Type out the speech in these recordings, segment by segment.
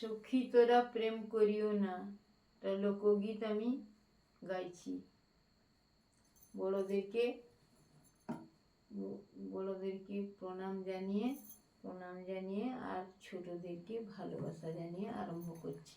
সখী তোরা প্রেম করিও না। এটা লোকগীত আমি গাইছি। বড়দেরকে বড়দেরকে প্রণাম জানিয়ে প্রণাম জানিয়ে আর ছোটদেরকে ভালোবাসা জানিয়ে আরম্ভ করছি।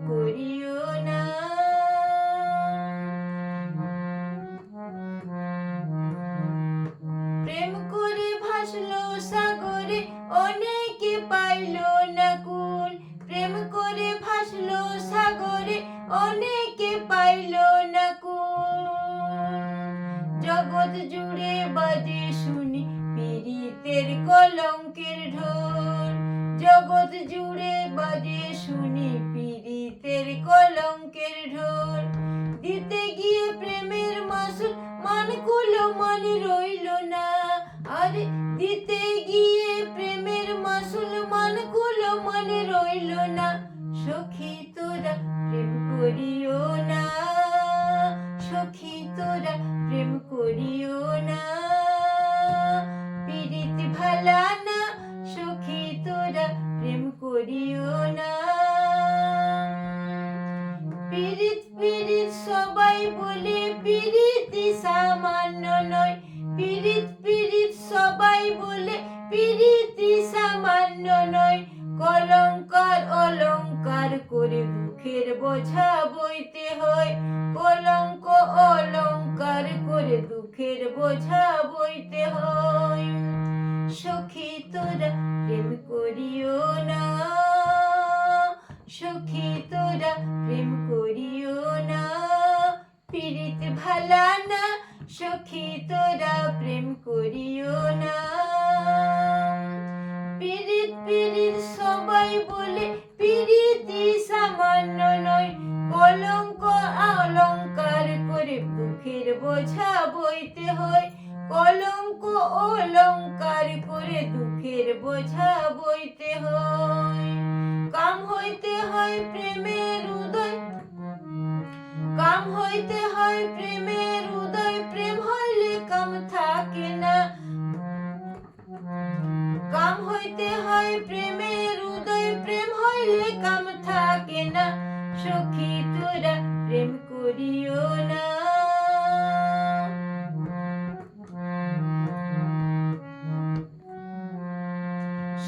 জগৎ জুড়ে বাজে শুনি পীড়িতের কলঙ্কের ঢোল। জগৎ জুড়ে বাজে শুনি পীড়িতের কলঙ্কের ঢোল। দিতে গিয়ে প্রেমের মাসুল মান কুলো মনে রইল না। আর দিতে করিও না। পীড়িত ভালা না, সুখী তোরা প্রেম করিও না। পীড়িত পীড়িত সবাই বলে পীড়িত সামান্য নয়। দুঃখের বোঝা বইতে হয়। সখী তোরা প্রেম করিও না। সখী তোরা প্রেম করিও না। পীড়িত ভালা না, সখী তোরা প্রেম করিও না। পীড়িত পীড়িত সবাই বলে পীড়িতি সামান্য নয়, কলঙ্ক অলঙ্কার করে দুঃখের বোঝা বইতে হয়। কলঙ্ক অলঙ্কার করে দুঃখের বোঝা বইতে হয়। কাম হইতে হয় প্রেমের উদয়, কাম হইতে হয় প্রেমের উদয়। প্রেম হইলে কাম থাকে না। কাম হইতে হয় প্রেমের উদয়, প্রেম হইলে কাম থাকে না। সখী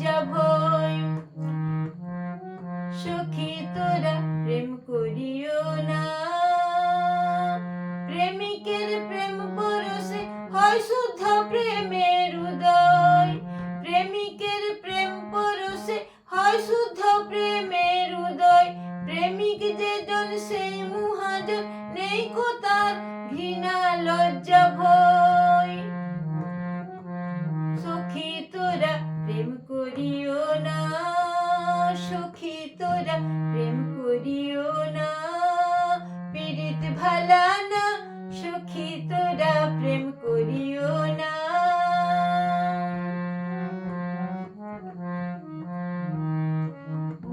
যাব কইরা প্রেম করিও না, পীড়িত ভালা না, সুখী তোরা প্রেম করিও না।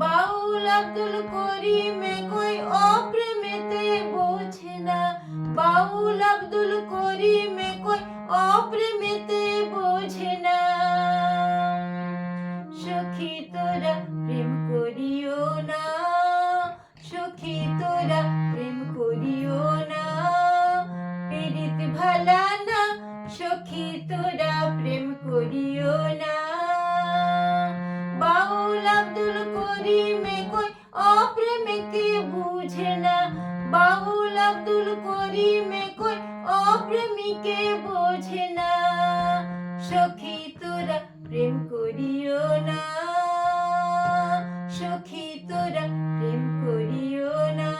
বাউল আব্দুল করিমে কই অপ্রেমেতে বোঝে না, বাউল আব্দুল করিমে বুঝে না, বাউল আব্দুল করিমে কই অপ্রেমিকে বোঝে না। সখী তোরা প্রেম করিও না, সখী তোরা প্রেম করিও না।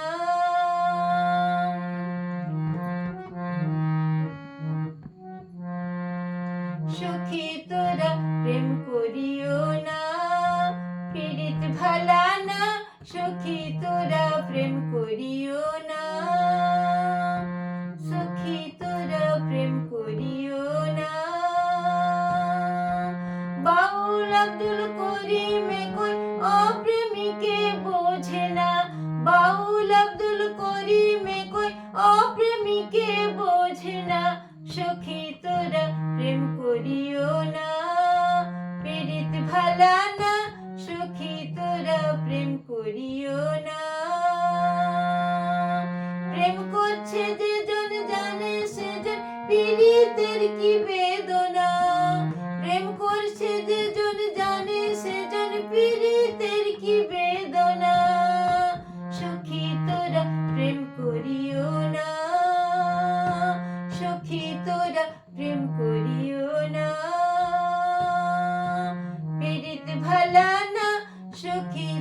সখী তোরা প্রেম করিও না, পীড়িত ভালা না সখী তোরা প্রেম করিও না। সখী তোরা প্রেম করিও না। বাউল আব্দুল করিমে কই অপ্রেমিকে বোঝে না। বাউল আব্দুল করিমে কই অপ্রেমিকে বোঝে না। সখী তোরা প্রেম করিও না। পীড়িত ভালা না সুখী তোরা প্রেম করিও না। প্রেম করছে যে জন জানে সে যে পীড়িতের কি বেদনা। প্রেম করছে যে জন জানে সে জন পীড়িতের কি বেদনা। সখী তোরা প্রেম করিও না। সুখী তোরা প্রেম করিও না। পীড়িত ভালা looking